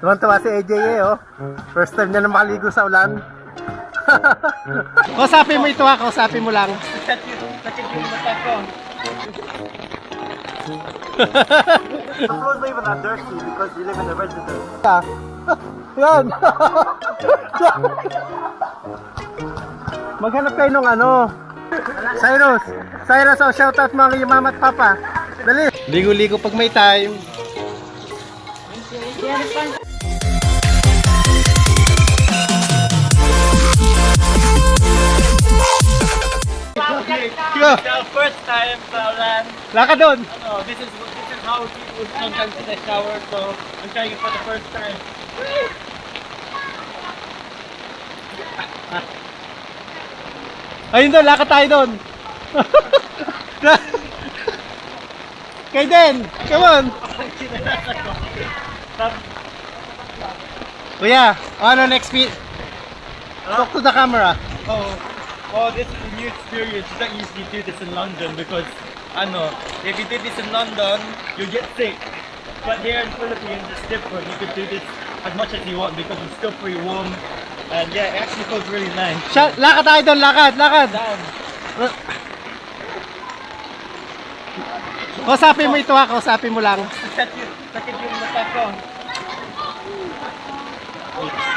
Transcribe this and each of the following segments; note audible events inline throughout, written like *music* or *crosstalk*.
Tuwan-tuwa si AJ eh, oh. First time niya na makaligo sa ulan. *laughs* kausapin mo ito ha, kausapin mo lang. The floor's not even that dirty because you live in a residence. Yan. Maghanap kayo nung ano. Cyrus. Cyrus, oh, shoutout mga mama at papa. Dali. Ligo-ligo pag may time. Go. The first time sa ulan, Laka doon. ano, this is this is how people sometimes in the shower, so I'm trying it for the first time. Ayun doon, lakad tayo doon. *laughs* Kay Den, come on. *laughs* Kuya, ano next week? Talk to the camera. Oh, oh, this is a new experience. You don't usually do this in London because, ano, if you did this in London, you get sick. But here in Philippines, it's different. You can do this as much as you want because it's still pretty warm. And yeah, it actually feels really nice. Siya, lakad tayo doon, lakad, lakad. Down. Kausapin mo ito ha, kausapin mo lang. Sakit yung, mata ko.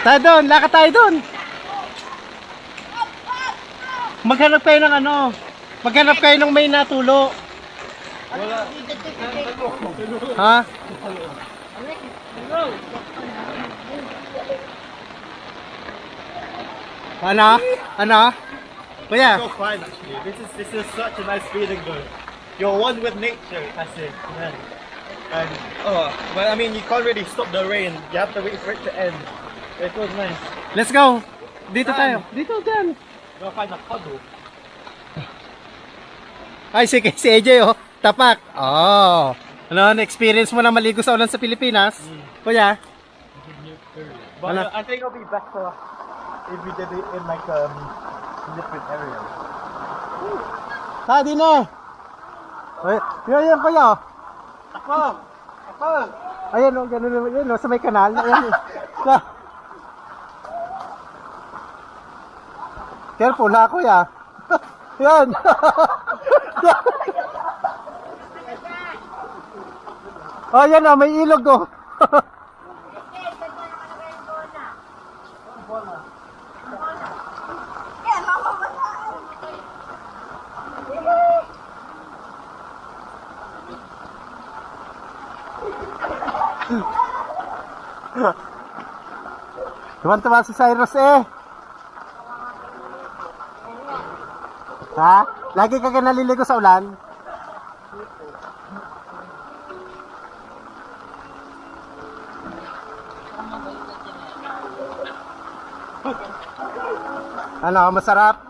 Tayo doon, lakad tayo doon. Maghanap kayo ng ano, maghanap kayo ng may natulo. Wala. Ha? Ano? Ano? Kuya, so fun. This is this is such a nice feeling though. You're one with nature, I say. Man. And oh, but I mean you can't really stop the rain. You have to wait for it to end. It feels nice. let's go. Dito tayo. Dito, dyan. Go find a puddle. Ay, si, si AJ, oh. Tapak. Oh. Ano, na-experience mo na maligo sa ulan sa Pilipinas? Kuya? But Ano? uh, I think it'll be better if we did it in like um different areas. Ha, di na. Ay, yun, yun, kuya. oh. Ako! Ako! Ayan, oh, ganun, naman, yun, oh, sa may kanal. Ayan, oh. *laughs* Careful ha, kuya. *laughs* Yan. *laughs* oh, yan oh, may ilog oh. Tuwan-tuwa si Cyrus eh. Ha? Lagi ka ka naliligo sa ulan? Ano, masarap?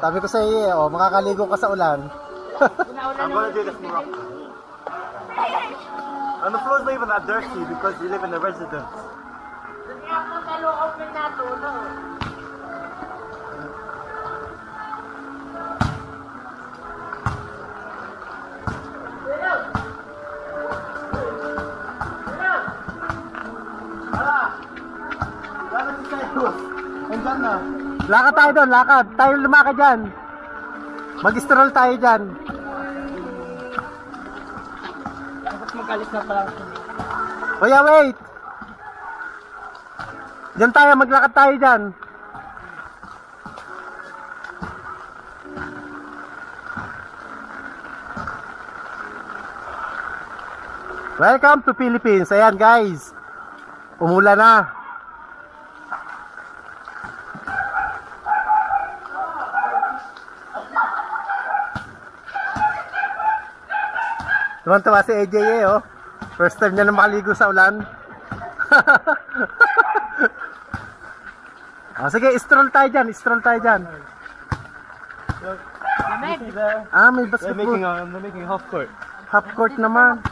Sabi ko sa iyo, eh, oh, makakaligo ka sa ulan. Do this more often. And the floor's not even that dirty because you live in a residence. Andyan na. Lakad tayo doon, lakad. Tayo lumakad dyan. Mag-stroll tayo dyan. Magalit na pala. Kuya, wait. Diyan tayo, maglakad tayo dyan. Welcome to Philippines. Ayan guys. Umula na. Tuwan-tuwa si AJ eh, oh. First time niya na makaligo sa ulan. *laughs* oh, sige, stroll tayo dyan, stroll tayo dyan. Ah, may They're making a, they're making half court. Half court naman.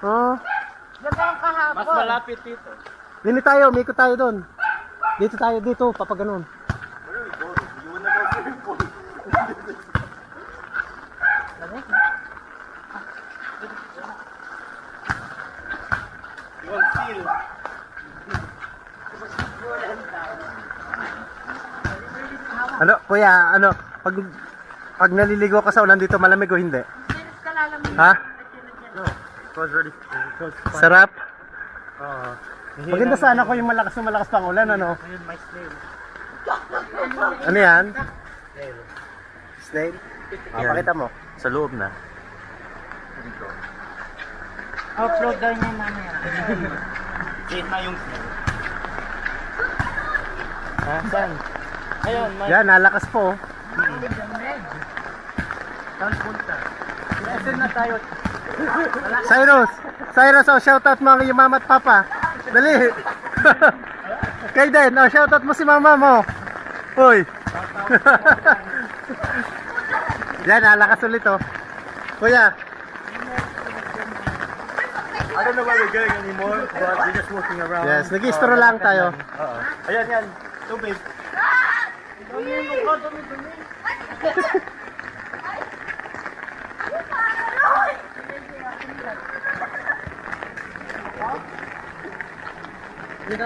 Oh, Mas malapit dito. dito tayo, may ikot tayo doon. Dito tayo, dito, papaganon. You want seal? Ano, kuya, ano, pag pag naliligo ka sa ulan dito, malamig o hindi? Ha? It was really it was fun. Sarap? Oo. Maganda sana ko yung malakas na malakas pang ulan, ano? Ayun, my snail. Ano yan? Snail. Snail? Ah, pakita mo. Sa loob na. Upload daw niya mamaya. *laughs* Na yung snail. Ah, saan? Ayun, may... Yan, nalakas po. oh. Saan punta? Lesson na tayo. Cyrus! Cyrus, oh, shoutout mo iyong mama at papa. Dali! *laughs* Kay din, oh, shoutout mo si mama mo. Uy! *laughs* Yan, nalakas ulit oh. Kuya, I don't know where we're going anymore, but we're just walking around. Yes, nag-istro lang tayo. Oo. Ayan, yan. Tubig. Dito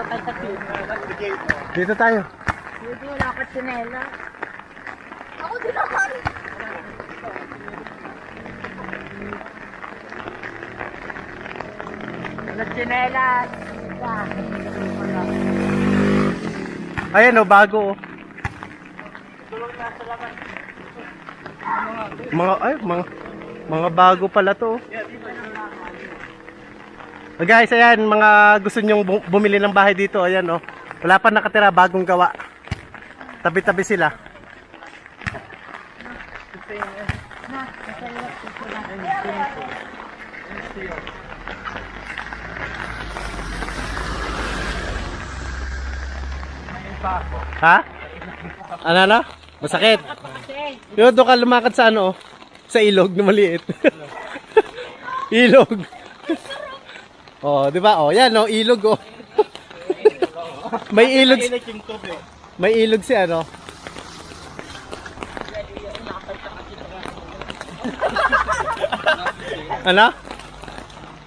kay Tapi. dito tayo. Dito wala ka tsinela. Ako din naman. Wala tsinela. Ayan oh, bago oh. Mga, ay, mga, mga bago pala to. oh. Guys, ayan, mga gusto nyong bu- bumili ng bahay dito, ayan oh. Wala pa nakatira, bagong gawa. Tabi-tabi sila. Ha? Ano na? Masakit? Yun, doon ka lumakad sa ano, sa ilog na maliit. *laughs* ilog. *laughs* oh, di ba? Oh, yan, oh, ilog, oh. *laughs* may ilog, may ilog si ano. ano?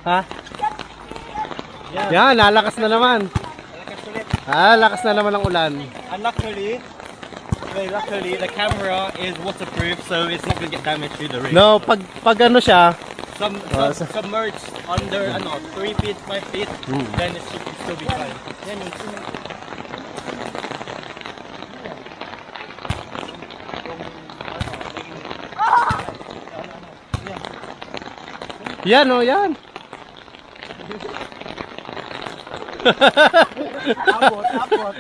Ha? Yan, lalakas na naman. Ah, lakas na naman ang ulan. Luckily, well, luckily the camera is waterproof, so it's not gonna get damaged through the rain. No, pag pag ano siya, Some, so- submerged under, ano, 3 feet, 5 feet, Hmm. then it should still be fine. Yan yan oh, yan. Abot, abot.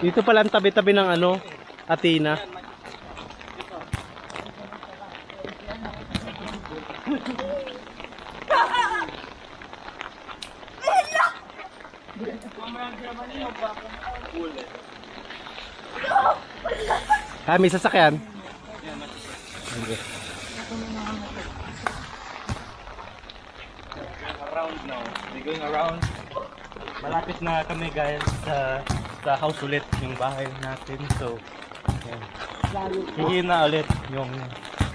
Dito pala ang tabi-tabi ng ano, Athena. Ah, may sasakyan. around now. We're going around. Malapit na kami guys sa sa house ulit yung bahay natin. So, yan. Hingin na ulit yung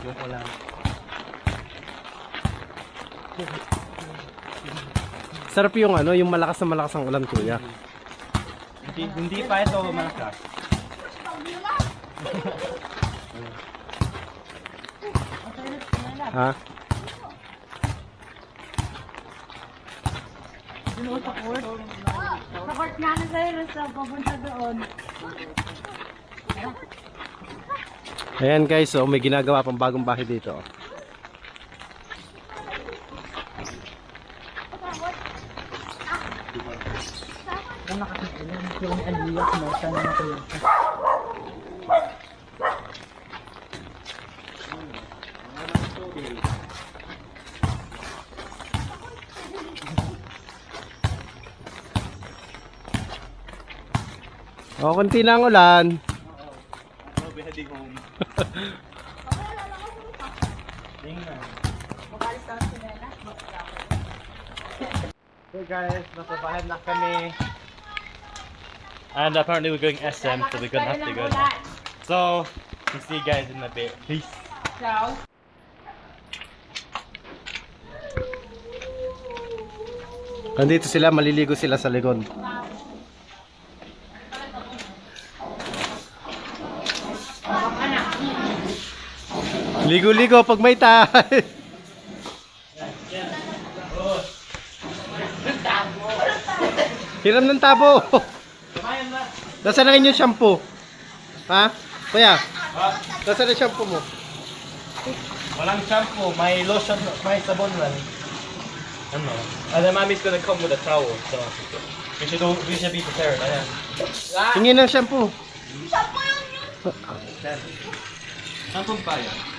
yung ulan. Sarap yung ano, yung malakas na malakas ang ulan, kuya. Hindi, hindi pa ito malakas. Ha? Sa court nga na sa'yo, sa papunta doon. Ayan guys, so may ginagawa pang bagong bahay dito. Yung aliyak mo, saan na O, konti na ang ulan. I'll be heading home. Tingnan. Hey guys, napabahan na kami. And apparently we're going SM, so we're gonna have to go now. So, we'll see you guys in a bit. Peace. Ciao. Nandito sila, maliligo sila sa likod. Ligo-ligo pag may tayo. Hiram ng tabo. Nasaan ang inyong shampoo? Ha? Kuya, nasaan ang shampoo mo? Walang shampoo, may lotion, may sabon lang. Ano? And then mommy's gonna come with a towel, so we should we should be prepared. Ayan. Tingin ng shampoo. Shampoo pa yan.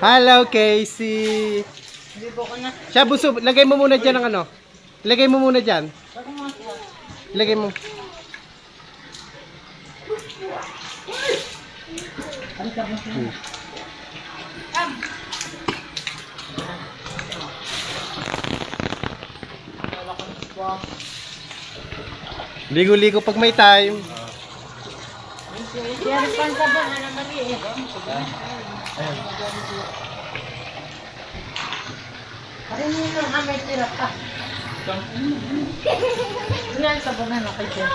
Hello, Casey. Libo ko na. Siya, buso, lagay mo muna dyan ang ano. Lagay mo muna dyan. Lagay mo. Hmm. Ligo-ligo pag may time. Pang sabon na naman eh. Parin mo nang hamay tira pa. Yan sabon na nakay dyan.